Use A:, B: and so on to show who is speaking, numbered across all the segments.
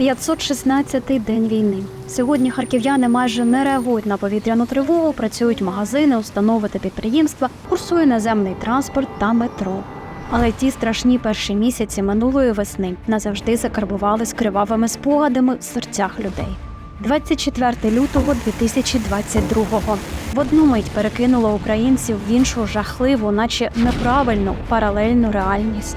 A: 516-й день війни. Сьогодні харків'яни майже не реагують на повітряну тривогу, працюють магазини, установи та підприємства, курсує наземний транспорт та метро. Але ті страшні перші місяці минулої весни назавжди закарбували з кривавими спогадами в серцях людей. 24 лютого 2022-го в одну мить перекинуло українців в іншу жахливу, наче неправильну паралельну реальність.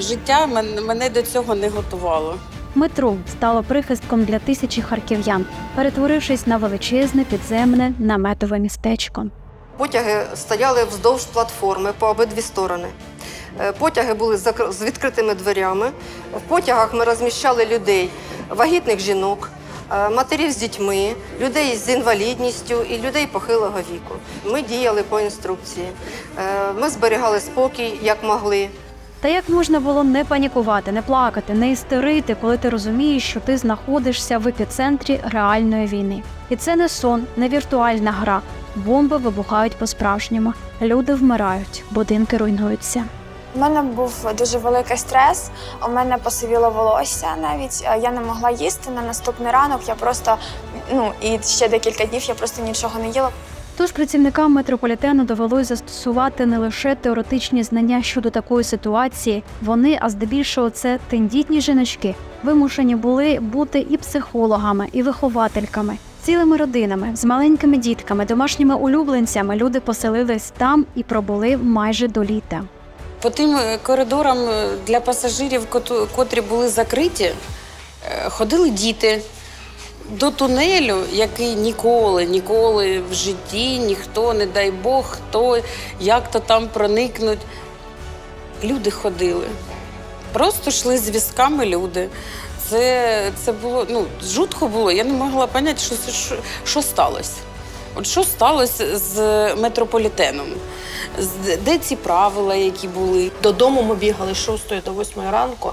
B: Життя мене до цього не готувало.
A: Метро стало прихистком для тисячі харків'ян, перетворившись на величезне підземне наметове містечко.
C: Потяги стояли вздовж платформи по обидві сторони. Е, Потяги були з відкритими дверями. В потягах ми розміщали людей, вагітних жінок, е, матерів з дітьми, людей з інвалідністю і людей похилого віку. Ми діяли по інструкції. Е, Ми зберігали спокій як могли.
A: Та як можна було не панікувати, не плакати, не істерити, коли ти розумієш, що ти знаходишся в епіцентрі реальної війни? І це не сон, не віртуальна гра. Бомби вибухають по-справжньому, люди вмирають, будинки руйнуються.
D: У мене був дуже великий стрес. У мене посивіло волосся навіть. Е, Я не могла їсти на наступний ранок. Я просто ну і ще декілька днів я просто нічого не їла.
A: Тож працівникам метрополітену довелось застосувати не лише теоретичні знання щодо такої ситуації, вони, а здебільшого, це тендітні жіночки, вимушені були бути і психологами, і виховательками. Цілими родинами з маленькими дітками, домашніми улюбленцями люди поселились там і пробули майже до літа.
B: По тим е, коридорам е, для пасажирів, котрі були закриті, е, ходили діти до тунелю, який ніколи, ніколи в житті ніхто, не дай Бог, хто як то там проникнуть. Люди ходили. Просто йшли з візками люди. Це, це було ну, жутко було. Я не могла зрозуміти, що, що, що сталося. От що сталося з метрополітеном? Де ці правила, які були?
E: Додому ми бігали з 6 до 8 ранку.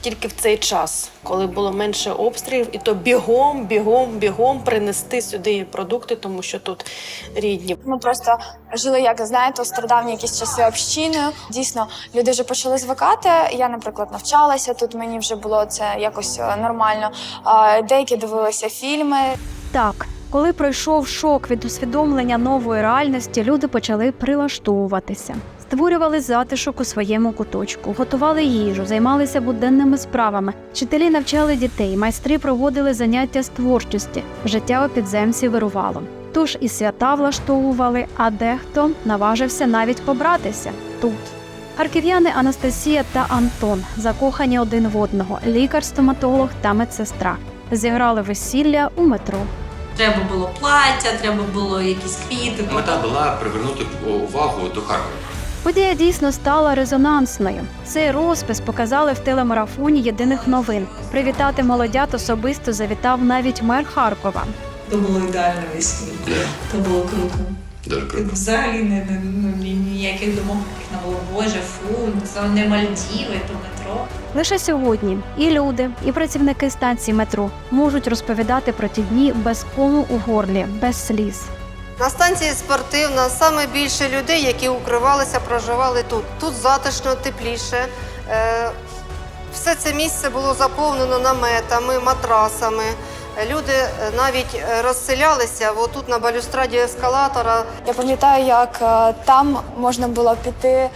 E: Тільки в цей час, коли було менше обстрілів, і то бігом, бігом, бігом принести сюди продукти, тому що тут рідні.
D: Ми просто жили, як знаєте, у стародавні якісь часи общиною. Дійсно, люди вже почали звикати. Я, наприклад, навчалася тут. Мені вже було це якось е, нормально. Деякі дивилися фільми.
A: Так, коли пройшов шок від усвідомлення нової реальності, люди почали прилаштовуватися. Створювали затишок у своєму куточку, готували їжу, займалися буденними справами. Вчителі навчали дітей, майстри проводили заняття з творчості. Життя у підземці вирувало. Тож і свята влаштовували, а дехто наважився навіть побратися тут. Харків'яни Анастасія та Антон закохані один в одного, лікар-стоматолог та медсестра. Зіграли весілля у метро.
F: Треба було плаття, треба було якісь квіти.
G: Мета була привернути увагу до Харкова.
A: Подія дійсно стала резонансною. Цей розпис показали в телемарафоні єдиних новин. Привітати молодят особисто завітав навіть мер Харкова.
F: То було ідеально.
G: Да,
F: То було круто.
G: дуже круто.
F: Взагалі не, не, ну, ні- ніяких думок не було. Боже, фу, це не Мальдіви, то метро.
A: Лише сьогодні і люди, і працівники станції метро можуть розповідати про ті дні без кому у горлі, без сліз.
C: На станції спортивна саме більше людей, які укривалися, проживали тут. Тут затишно, тепліше. Е, Все це місце було заповнено наметами, матрасами. Люди е, навіть е, розселялися отут на балюстраді ескалатора.
D: Я пам'ятаю, як е, там можна було піти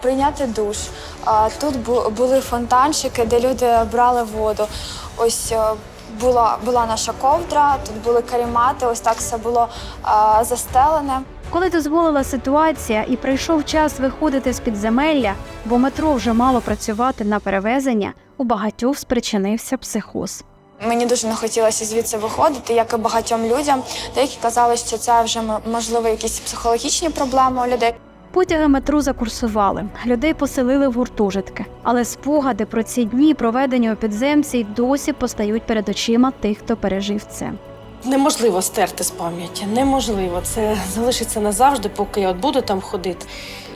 D: прийняти душ. А Тут були фонтанчики, де люди брали воду. Ось була, була наша ковдра, тут були карімати, ось так все було застелене.
A: Коли дозволила ситуація і прийшов час виходити з підземелля, бо метро вже мало працювати на перевезення, у багатьох спричинився психоз.
D: Мені дуже не хотілося звідси виходити, як і багатьом людям. Деякі казали, що це вже можливо якісь психологічні проблеми у людей.
A: Потяги метро закурсували, людей поселили в гуртожитки, але спогади про ці дні, проведені у підземці, й досі постають перед очима тих, хто пережив це.
E: Неможливо стерти з пам'яті, неможливо. Це залишиться назавжди, поки я от буду там ходити.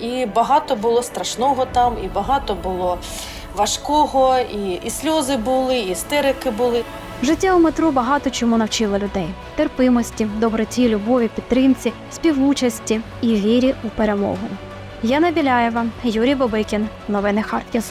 E: І багато було страшного там, і багато було важкого, і, і сльози були, і істерики були.
A: Життя у метро багато чому навчило людей: терпимості, доброті, любові, підтримці, співучасті і вірі у перемогу. Яна Біляєва, Юрій Бобикін. Новини Харків.